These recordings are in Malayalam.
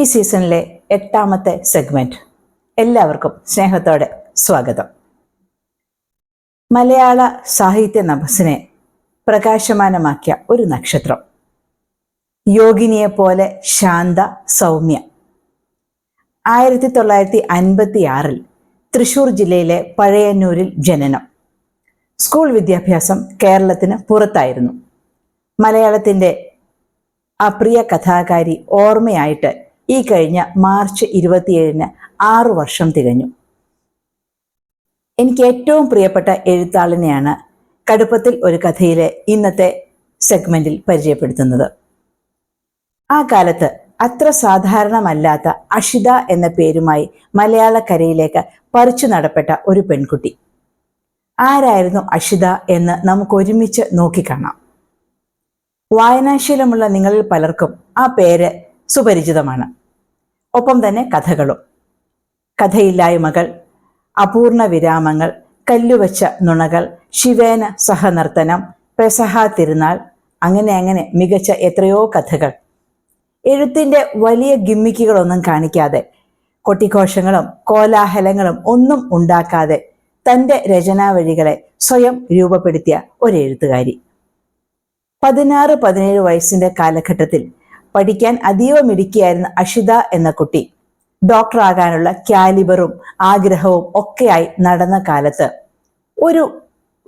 ഈ സീസണിലെ എട്ടാമത്തെ സെഗ്മെന്റ്. എല്ലാവർക്കും സ്നേഹത്തോടെ സ്വാഗതം. മലയാള സാഹിത്യ നഭസിനെ പ്രകാശമാനമാക്കിയ ഒരു നക്ഷത്രം. യോഗിനിയെ പോലെ ശാന്ത സൗമ്യ. ആയിരത്തി തൊള്ളായിരത്തി അൻപത്തി ആറിൽ തൃശൂർ ജില്ലയിലെ പഴയന്നൂരിൽ ജനനം. സ്കൂൾ വിദ്യാഭ്യാസം കേരളത്തിന് പുറത്തായിരുന്നു. മലയാളത്തിന്റെ ആ പ്രിയ കഥാകാരി ഓർമ്മയായിട്ട് ഈ കഴിഞ്ഞ മാർച്ച് ഇരുപത്തിയേഴിന് ആറു വർഷം തികഞ്ഞു. എനിക്ക് ഏറ്റവും പ്രിയപ്പെട്ട എഴുത്താളിനെയാണ് കടുപ്പത്തിൽ ഒരു കഥയിലെ ഇന്നത്തെ സെഗ്മെന്റിൽ പരിചയപ്പെടുത്തുന്നത്. ആ കാലത്ത് അത്ര സാധാരണമല്ലാത്ത അഷിത എന്ന പേരുമായി മലയാളക്കരയിലേക്ക് പറിച്ചു നടപ്പെട്ട ഒരു പെൺകുട്ടി. ആരായിരുന്നു അഷിത എന്ന് നമുക്ക് ഒരുമിച്ച് നോക്കിക്കാണാം. വായനാശീലമുള്ള നിങ്ങളിൽ പലർക്കും ആ പേര് സുപരിചിതമാണ്. ഒപ്പം തന്നെ കഥകളും. കഥയില്ലായ്മകൾ അപൂർണ വിരാമങ്ങൾ കല്ലുവച്ച നുണകൾ ശിവേന സഹനർത്തനം പെസഹ തിരുനാൾ അങ്ങനെ അങ്ങനെ മികച്ച എത്രയോ കഥകൾ. എഴുത്തിന്റെ വലിയ ഗിമ്മിക്കുകളൊന്നും കാണിക്കാതെ കൊട്ടിഘോഷങ്ങളും കോലാഹലങ്ങളും ഒന്നും ഉണ്ടാക്കാതെ തന്റെ രചനാവഴികളെ സ്വയം രൂപപ്പെടുത്തിയ ഒരു എഴുത്തുകാരി പതിനാറ് പതിനേഴ് വയസ്സിന്റെ കാലഘട്ടത്തിൽ പഠിക്കാൻ അതീവ മിടുക്കിയായിരുന്ന അഷിത എന്ന കുട്ടി. ഡോക്ടറാകാനുള്ള കാലിബറും ആഗ്രഹവും ഒക്കെയായി നടന്ന കാലത്ത്. ഒരു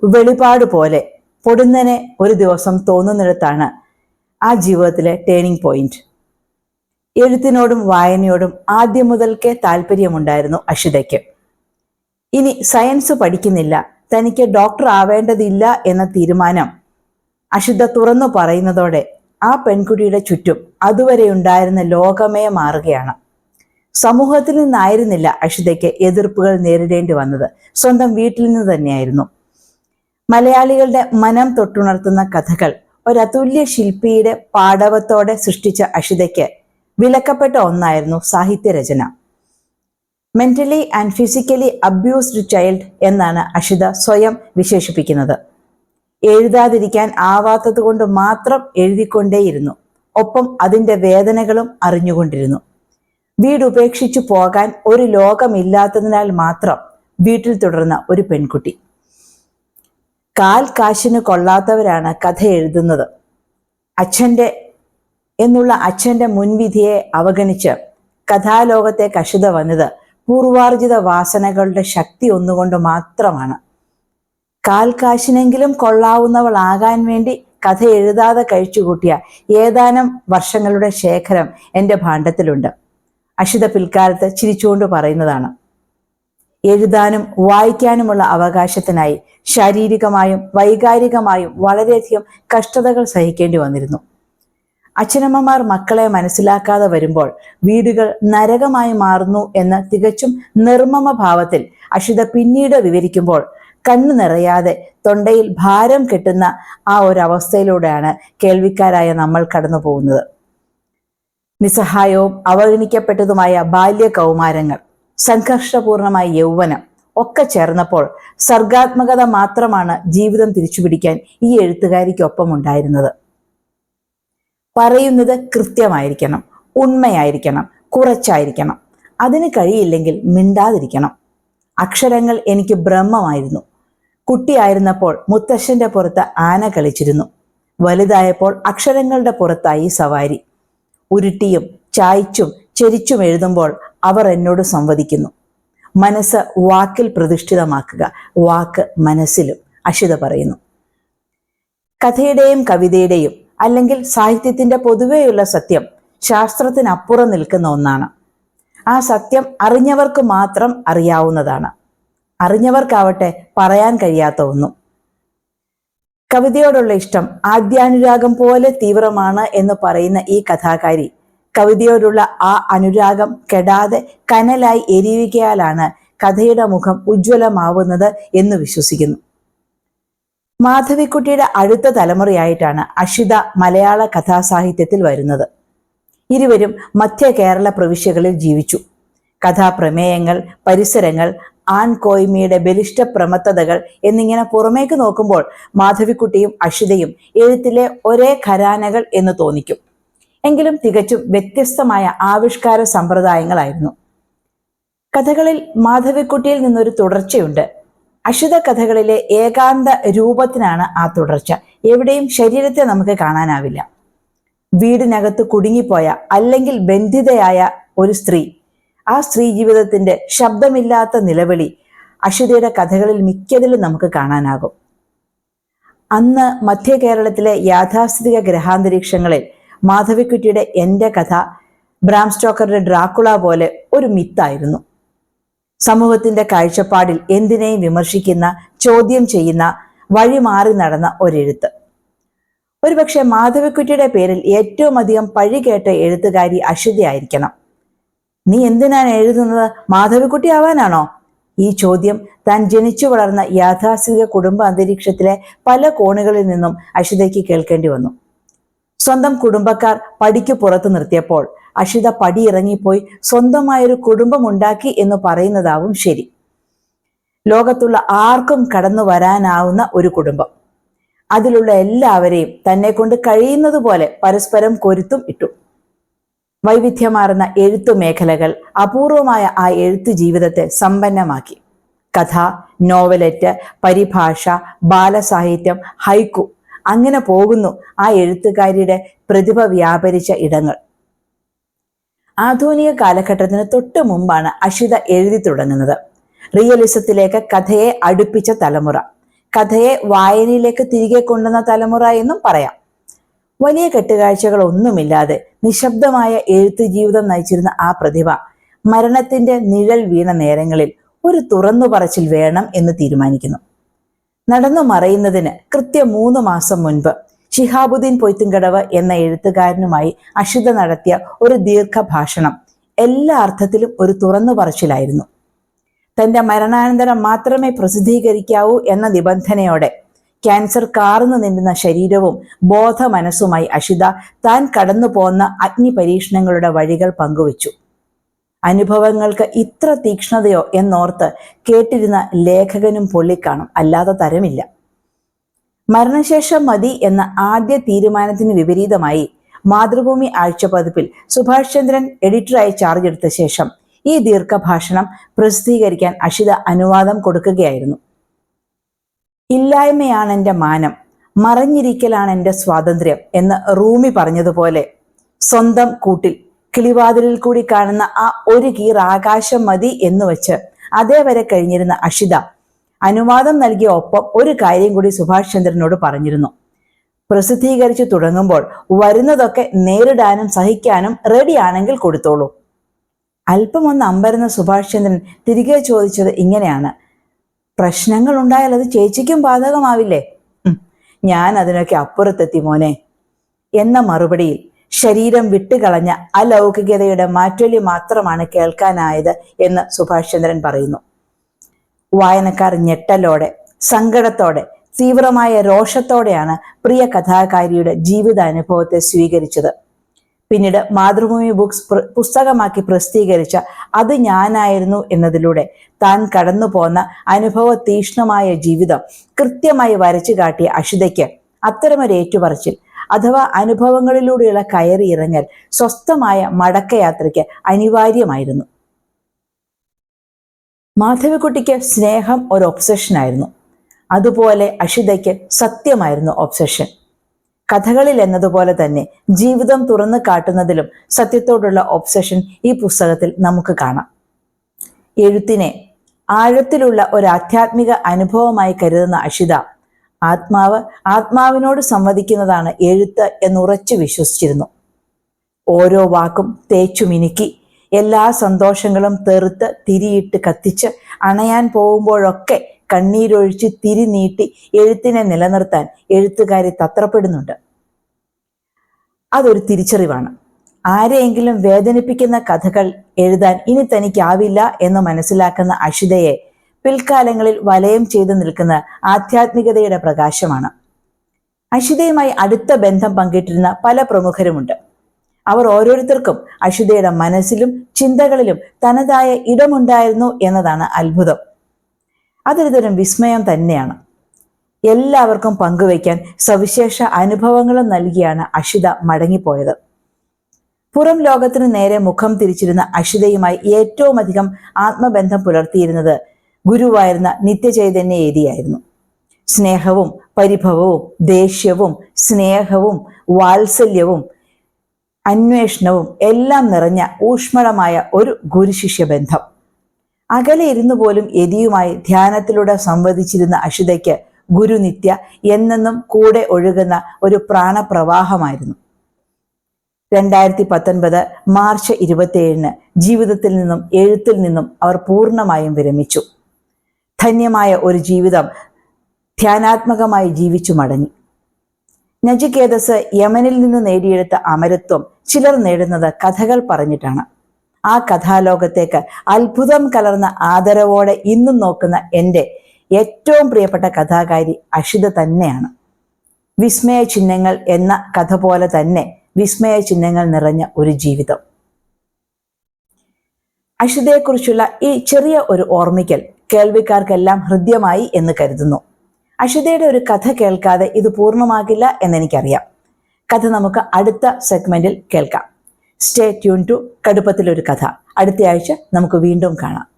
വെളിപാട് പോലെ പൊടുന്നനെ ഒരു ദിവസം തോന്നുന്നിടത്താണ് ആ ജീവിതത്തിലെ ടേണിംഗ് പോയിന്റ് എഴുത്തിനോടും വായനയോടും ആദ്യം മുതൽക്കേ താല്പര്യമുണ്ടായിരുന്നു അഷിതയ്ക്ക്. ഇനി സയൻസ് പഠിക്കുന്നില്ല തനിക്ക് ഡോക്ടർ ആവേണ്ടതില്ല എന്ന തീരുമാനം അഷിത തുറന്നു പറയുന്നതോടെ ആ പെൺകുട്ടിയുടെ ചുറ്റും അതുവരെ ഉണ്ടായിരുന്ന ലോകമേ മാറുകയാണ്. സമൂഹത്തിൽ നിന്നായിരുന്നില്ല അഷിതയ്ക്ക് എതിർപ്പുകൾ നേരിടേണ്ടി വന്നത്. സ്വന്തം വീട്ടിൽ നിന്ന് തന്നെയായിരുന്നു. മലയാളികളുടെ മനം തൊട്ടുണർത്തുന്ന കഥകൾ ഒരതുല്യ ശില്പിയുടെ പാടവത്തോടെ സൃഷ്ടിച്ച അഷിതയ്ക്ക് വിലക്കപ്പെട്ട ഒന്നായിരുന്നു സാഹിത്യരചന. Mentally and physically abused child എന്നാണ് അഷിത സ്വയം വിശേഷിപ്പിക്കുന്നത്. എഴുതാതിരിക്കാൻ ആവാത്തത് കൊണ്ട് മാത്രം എഴുതിക്കൊണ്ടേയിരുന്നു. ഒപ്പം അതിന്റെ വേദനകളും അറിഞ്ഞുകൊണ്ടിരുന്നു. വീട് ഉപേക്ഷിച്ചു പോകാൻ ഒരു ലോകമില്ലാത്തതിനാൽ മാത്രം വീട്ടിൽ തുടർന്ന ഒരു പെൺകുട്ടി. കാൽ കാശിന് കൊള്ളാത്തവരാണ് കഥ എഴുതുന്നത്. അച്ഛന്റെ എന്നുള്ള അച്ഛന്റെ മുൻവിധിയെ അവഗണിച്ച് കഥാലോകത്തെ കഷിത വന്നത് പൂർവാർജിത വാസനകളുടെ ശക്തി ഒന്നുകൊണ്ട് മാത്രമാണ്. കാൽ കാശിനെങ്കിലും കൊള്ളാവുന്നവളാകാൻ വേണ്ടി കഥ എഴുതാതെ കഴിച്ചുകൂട്ടിയ ഏതാനും വർഷങ്ങളുടെ ശേഖരം എന്റെ ഭാണ്ഡത്തിലുണ്ട്. അഷിത പിൽക്കാലത്ത് ചിരിച്ചുകൊണ്ട് പറയുന്നതാണ്. എഴുതാനും വായിക്കാനുമുള്ള അവകാശത്തിനായി ശാരീരികമായും വൈകാരികമായും വളരെയധികം കഷ്ടതകൾ സഹിക്കേണ്ടി വന്നിരുന്നു. അച്ഛനമ്മമാർ മക്കളെ മനസ്സിലാക്കാതെ വരുമ്പോൾ വീടുകൾ നരകമായി മാറുന്നു എന്ന തികച്ചും നിർമ്മമ ഭാവത്തിൽ അഷിത പിന്നീട് വിവരിക്കുമ്പോൾ കണ്ണു നിറയാതെ തൊണ്ടയിൽ ഭാരം കെട്ടുന്ന ആ ഒരു അവസ്ഥയിലൂടെയാണ് കേൾവിക്കാരായ നമ്മൾ കടന്നു പോകുന്നത്. നിസ്സഹായവും അവഗണിക്കപ്പെട്ടതുമായ ബാല്യ കൗമാരങ്ങൾ സംഘർഷപൂർണമായ യൗവനം ഒക്കെ ചേർന്നപ്പോൾ സർഗാത്മകത മാത്രമാണ് ജീവിതം തിരിച്ചുപിടിക്കാൻ ഈ എഴുത്തുകാരിക്കൊപ്പം ഉണ്ടായിരുന്നത്. പറയുന്നത് കൃത്യമായിരിക്കണം ഉണ്മയായിരിക്കണം കുറച്ചായിരിക്കണം. അതിന് കഴിയില്ലെങ്കിൽ മിണ്ടാതിരിക്കണം. അക്ഷരങ്ങൾ എനിക്ക് ബ്രഹ്മമായിരുന്നു. കുട്ടിയായിരുന്നപ്പോൾ മുത്തശ്ശന്റെ പുറത്ത് ആന കളിച്ചിരുന്നു. വലുതായപ്പോൾ അക്ഷരങ്ങളുടെ പുറത്തായി സവാരി. ഉരുട്ടിയും ചായ്ച്ചും ചെരിച്ചും എഴുതുമ്പോൾ അവർ എന്നോട് സംവദിക്കുന്നു. മനസ്സ് വാക്കിൽ പ്രതിഷ്ഠിതമാക്കുക വാക്ക് മനസ്സിലും അഷിത പറയുന്നു. കഥയുടെയും കവിതയുടെയും അല്ലെങ്കിൽ സാഹിത്യത്തിന്റെ പൊതുവെയുള്ള സത്യം ശാസ്ത്രത്തിനപ്പുറം നിൽക്കുന്ന ഒന്നാണ്. ആ സത്യം അറിഞ്ഞവർക്ക് മാത്രം അറിയാവുന്നതാണ്. അറിഞ്ഞവർക്കാവട്ടെ പറയാൻ കഴിയാത്ത ഒന്നും. കവിതയോടുള്ള ഇഷ്ടം ആദ്യാനുരാഗം പോലെ തീവ്രമാണ് എന്ന് പറയുന്ന ഈ കഥാകാരി കവിതയോടുള്ള ആ അനുരാഗം കെടാതെ കനലായി എരിയുകയാലാണ് കഥയുടെ മുഖം ഉജ്ജ്വലമാവുന്നത് എന്ന് വിശ്വസിക്കുന്നു. മാധവിക്കുട്ടിയുടെ അടുത്ത തലമുറയായിട്ടാണ് അഷിത മലയാള കഥാസാഹിത്യത്തിൽ വരുന്നത്. ഇരുവരും മധ്യ കേരള പ്രവിശ്യകളിൽ ജീവിച്ചു. കഥാപ്രമേയങ്ങൾ പരിസരങ്ങൾ ആൺകോയ്മയുടെ ബലിഷ്ഠ പ്രമത്തതകൾ എന്നിങ്ങനെ പുറമേക്ക് നോക്കുമ്പോൾ മാധവിക്കുട്ടിയും അഷിതയും എഴുത്തിലെ ഒരേ ഖരാനകൾ എന്ന് തോന്നിക്കും. എങ്കിലും തികച്ചും വ്യത്യസ്തമായ ആവിഷ്കാര സമ്പ്രദായങ്ങളായിരുന്നു. കഥകളിൽ മാധവിക്കുട്ടിയിൽ നിന്നൊരു തുടർച്ചയുണ്ട്. അശുദ്ധ കഥകളിലെ ഏകാന്ത രൂപത്തിനാണ് ആ തുടർച്ച. എവിടെയും ശരീരത്തെ നമുക്ക് കാണാനാവില്ല. വീടിനകത്ത് കുടുങ്ങിപ്പോയ അല്ലെങ്കിൽ ബന്ധിതയായ ഒരു സ്ത്രീ ആ സ്ത്രീ ജീവിതത്തിന്റെ ശബ്ദമില്ലാത്ത നിലവിളി അശ്വതിയുടെ കഥകളിൽ മിക്കതിലും നമുക്ക് കാണാനാകും. അന്ന് മധ്യ കേരളത്തിലെ യാഥാസ്ഥിതിക ഗ്രഹാന്തരീക്ഷങ്ങളിൽ മാധവിക്കുട്ടിയുടെ എന്റെ കഥ ബ്രാം സ്റ്റോക്കറുടെ ഡ്രാക്കുള പോലെ ഒരു മിത്തായിരുന്നു. സമൂഹത്തിന്റെ കാഴ്ചപ്പാടിൽ എന്തിനേയും വിമർശിക്കുന്ന ചോദ്യം ചെയ്യുന്ന വഴി മാറി നടന്ന ഒരെഴുത്ത്. ഒരുപക്ഷെ മാധവിക്കുട്ടിയുടെ പേരിൽ ഏറ്റവും അധികം പഴി കേട്ട എഴുത്തുകാരി അശ്വതിയായിരിക്കണം നീ എന്തിനാണ് എഴുതുന്നത്? മാധവിക്കുട്ടി ആവാനാണോ ഈ ചോദ്യം താൻ ജനിച്ചു വളർന്ന യാഥാസ്ഥിതിക കുടുംബ അന്തരീക്ഷത്തിലെ പല കോണുകളിൽ നിന്നും അഷിതയ്ക്ക് കേൾക്കേണ്ടി വന്നു. സ്വന്തം കുടുംബക്കാർ പടിക്ക് പുറത്തു നിർത്തിയപ്പോൾ അഷിത പടിയിറങ്ങിപ്പോയി സ്വന്തമായൊരു കുടുംബമുണ്ടാക്കി എന്ന് പറയുന്നതാവും ശരി. ലോകത്തുള്ള ആർക്കും കടന്നു വരാനാവുന്ന ഒരു കുടുംബം. അതിലുള്ള എല്ലാവരെയും തന്നെ കൊണ്ട് കഴിയുന്നത് പോലെ പരസ്പരം കൊരുത്തും ഇട്ടു. വൈവിധ്യമാർന്ന എഴുത്തു മേഖലകൾ അപൂർവമായ ആ എഴുത്തു ജീവിതത്തെ സമ്പന്നമാക്കി. കഥ നോവലറ്റ് പരിഭാഷ ബാലസാഹിത്യം ഹൈക്കു അങ്ങനെ പോകുന്നു ആ എഴുത്തുകാരിയുടെ പ്രതിഭ വ്യാപരിച്ച ഇടങ്ങൾ. ആധുനിക കാലഘട്ടത്തിന് തൊട്ടു മുമ്പാണ് അഷിത എഴുതി തുടങ്ങുന്നത്. റിയലിസത്തിലേക്ക് കഥയെ അടുപ്പിച്ച തലമുറ. കഥയെ വായനയിലേക്ക് തിരികെ കൊണ്ടുവന്ന തലമുറ എന്നും പറയാം. വലിയ കെട്ടുകാഴ്ചകൾ ഒന്നുമില്ലാതെ നിശബ്ദമായ എഴുത്തു ജീവിതം നയിച്ചിരുന്ന ആ പ്രതിഭ മരണത്തിന്റെ നിഴൽ വീണ നേരങ്ങളിൽ ഒരു തുറന്നു പറച്ചിൽ വേണം എന്ന് തീരുമാനിക്കുന്നു. നടന്നു മറയുന്നതിന് കൃത്യം മൂന്ന് മാസം മുൻപ് ഷിഹാബുദ്ദീൻ പൊയ്ത്തുംകടവ് എന്ന എഴുത്തുകാരനുമായി അഷിത നടത്തിയ ഒരു ദീർഘഭാഷണം എല്ലാ അർത്ഥത്തിലും ഒരു തുറന്നു പറച്ചിലായിരുന്നു. തന്റെ മരണാനന്തരം മാത്രമേ പ്രസിദ്ധീകരിക്കാവൂ എന്ന നിബന്ധനയോടെ ക്യാൻസർ കാർന്നു നിന്നുന്ന ശരീരവും ബോധ മനസ്സുമായി അഷിത താൻ കടന്നു പോന്ന അഗ്നി പരീക്ഷണങ്ങളുടെ വഴികൾ പങ്കുവച്ചു. അനുഭവങ്ങൾക്ക് ഇത്ര തീക്ഷ്ണതയോ എന്നോർത്ത് കേട്ടിരുന്ന ലേഖകനും പൊള്ളിക്കാണും അല്ലാതെ തരമില്ല. മരണശേഷം മതി എന്ന ആദ്യ തീരുമാനത്തിന് വിപരീതമായി മാതൃഭൂമി ആഴ്ചപ്പതിപ്പിൽ സുഭാഷ് ചന്ദ്രൻ എഡിറ്ററായി ചാർജ് എടുത്ത ശേഷം ഈ ദീർഘഭാഷണം പ്രസിദ്ധീകരിക്കാൻ അഷിത അനുവാദം കൊടുക്കുകയായിരുന്നു. ഇല്ലായ്മയാണ് എന്റെ മാനം. മറഞ്ഞിരിക്കലാണ് എന്റെ സ്വാതന്ത്ര്യം എന്ന് റൂമി പറഞ്ഞതുപോലെ സ്വന്തം കൂട്ടിൽ കിളിവാതിലിൽ കൂടി കാണുന്ന ആ ഒരു കീർ ആകാശം മതി എന്ന് വെച്ച് അതേവരെ കഴിഞ്ഞിരുന്ന അഷിത അനുവാദം നൽകിയ ഒപ്പം ഒരു കാര്യം കൂടി സുഭാഷ് ചന്ദ്രനോട് പറഞ്ഞിരുന്നു. പ്രസിദ്ധീകരിച്ചു തുടങ്ങുമ്പോൾ വരുന്നതൊക്കെ നേരിടാനും സഹിക്കാനും റെഡിയാണെങ്കിൽ കൊടുത്തോളൂ. അല്പം ഒന്ന് അമ്പരുന്ന സുഭാഷ് ചന്ദ്രൻ തിരികെ ചോദിച്ചത് ഇങ്ങനെയാണ്. പ്രശ്നങ്ങൾ ഉണ്ടായാൽ അത് ചേച്ചിക്കും ബാധകമാവില്ലേ? ഞാൻ അതിനൊക്കെ അപ്പുറത്തെത്തി മോനെ. എന്ന മറുപടിയിൽ ശരീരം വിട്ടുകളഞ്ഞ അലൗകികതയുടെ മാറ്റൊലി മാത്രമാണ് കേൾക്കാനായത് എന്ന് സുഭാഷ് ചന്ദ്രൻ പറയുന്നു. വായനക്കാർ ഞെട്ടലോടെ സങ്കടത്തോടെ തീവ്രമായ രോഷത്തോടെയാണ് പ്രിയ കഥാകാരിയുടെ ജീവിതാനുഭവത്തെ സ്വീകരിച്ചത്. പിന്നീട് മാതൃഭൂമി ബുക്സ് പുസ്തകമാക്കി പ്രസിദ്ധീകരിച്ച അത് ഞാനായിരുന്നു എന്നതിലൂടെ താൻ കടന്നു പോന്ന അനുഭവ തീഷ്ണമായ ജീവിതം കൃത്യമായി വരച്ചു കാട്ടിയ അഷിതയ്ക്ക് അത്തരമൊരു ഏറ്റുപറച്ചിൽ അഥവാ അനുഭവങ്ങളിലൂടെയുള്ള കയറി ഇറങ്ങൽ സ്വസ്ഥമായ മടക്കയാത്രയ്ക്ക് അനിവാര്യമായിരുന്നു. മാധവിക്കുട്ടിക്ക് സ്നേഹം ഒരു ഒബ്സഷനായിരുന്നു അതുപോലെ അഷിതയ്ക്ക് സത്യമായിരുന്നു ഒബ്സഷൻ കഥകളിൽ എന്നതുപോലെ തന്നെ ജീവിതം തുറന്നു കാട്ടുന്നതിലും സത്യത്തോടുള്ള ഒബ്സഷൻ ഈ പുസ്തകത്തിൽ നമുക്ക് കാണാം. എഴുത്തിനെ ആഴത്തിലുള്ള ഒരു ആധ്യാത്മിക അനുഭവമായി കരുതുന്ന അഷിത ആത്മാവ് ആത്മാവിനോട് സംവദിക്കുന്നതാണ് എഴുത്ത് എന്നുറച്ചു വിശ്വസിച്ചിരുന്നു. ഓരോ വാക്കും തേച്ചു മിനുക്കി എല്ലാ സന്തോഷങ്ങളും തെറുത്ത് തിരിയിട്ട് കത്തിച്ച് അണയാൻ പോകുമ്പോഴൊക്കെ കണ്ണീരൊഴിച്ച് തിരി നീട്ടി എഴുത്തിനെ നിലനിർത്താൻ എഴുത്തുകാരി തത്രപ്പെടുന്നുണ്ട്. അതൊരു തിരിച്ചറിവാണ്. ആരെയെങ്കിലും വേദനിപ്പിക്കുന്ന കഥകൾ എഴുതാൻ ഇനി തനിക്കാവില്ല എന്ന് മനസ്സിലാക്കുന്ന അഷിതയെ പിൽക്കാലങ്ങളിൽ വലയം ചെയ്തു നിൽക്കുന്ന ആധ്യാത്മികതയുടെ പ്രകാശമാണ്. അഷിതയുമായി അടുത്ത ബന്ധം പങ്കിട്ടിരുന്ന പല പ്രമുഖരുമുണ്ട്. അവർ ഓരോരുത്തർക്കും അഷിതയുടെ മനസ്സിലും ചിന്തകളിലും തനതായ ഇടമുണ്ടായിരുന്നു എന്നതാണ് അത്ഭുതം. അതൊരു തരം വിസ്മയം തന്നെയാണ്. എല്ലാവർക്കും പങ്കുവയ്ക്കാൻ സവിശേഷ അനുഭവങ്ങളും നൽകിയാണ് അഷിത മടങ്ങിപ്പോയത്. പുറം ലോകത്തിന് നേരെ മുഖം തിരിച്ചിരുന്ന അഷിതയുമായി ഏറ്റവും അധികം ആത്മബന്ധം പുലർത്തിയിരുന്നത് ഗുരുവായിരുന്ന നിത്യചൈതന്യ ഏരിയായിരുന്നു സ്നേഹവും പരിഭവവും ദേഷ്യവും സ്നേഹവും വാത്സല്യവും അന്വേഷണവും എല്ലാം നിറഞ്ഞ ഊഷ്മളമായ ഒരു ഗുരുശിഷ്യ ബന്ധം. അകലെ ഇരുന്നു പോലും യതിയുമായി ധ്യാനത്തിലൂടെ സംവദിച്ചിരുന്ന അഷിതയ്ക്ക് ഗുരുനിത്യ എന്നെന്നും കൂടെ ഒഴുകുന്ന ഒരു പ്രാണപ്രവാഹമായിരുന്നു. രണ്ടായിരത്തി പത്തൊൻപത് മാർച്ച് ഇരുപത്തിയേഴിന് ജീവിതത്തിൽ നിന്നും എഴുത്തിൽ നിന്നും അവർ പൂർണമായും വിരമിച്ചു. ധന്യമായ ഒരു ജീവിതം ധ്യാനാത്മകമായി ജീവിച്ചു മടങ്ങി. നജികേതസ് യമനിൽ നിന്ന് നേടിയെടുത്ത അമരത്വം ചിലർ നേടുന്നത് കഥകൾ പറഞ്ഞിട്ടാണ്. ആ കഥാലോകത്തേക്ക് അത്ഭുതം കലർന്ന ആദരവോടെ ഇന്നും നോക്കുന്ന എന്റെ ഏറ്റവും പ്രിയപ്പെട്ട കഥാകാരി അഷിത തന്നെയാണ്. വിസ്മയ ചിഹ്നങ്ങൾ എന്ന കഥ പോലെ തന്നെ വിസ്മയ ചിഹ്നങ്ങൾ നിറഞ്ഞ ഒരു ജീവിതം. അഷിതയെക്കുറിച്ചുള്ള ഈ ചെറിയ ഒരു ഓർമ്മിക്കൽ കേൾവിക്കാർക്കെല്ലാം ഹൃദ്യമായി എന്ന് കരുതുന്നു. അഷിതയുടെ ഒരു കഥ കേൾക്കാതെ ഇത് പൂർണമാകില്ല എന്നെനിക്കറിയാം. കഥ നമുക്ക് അടുത്ത സെഗ്മെന്റിൽ കേൾക്കാം. സ്റ്റേ ട്യൂൺ ടു കടുപ്പത്തിലൊരു കഥ. അടുത്തയാഴ്ച നമുക്ക് വീണ്ടും കാണാം.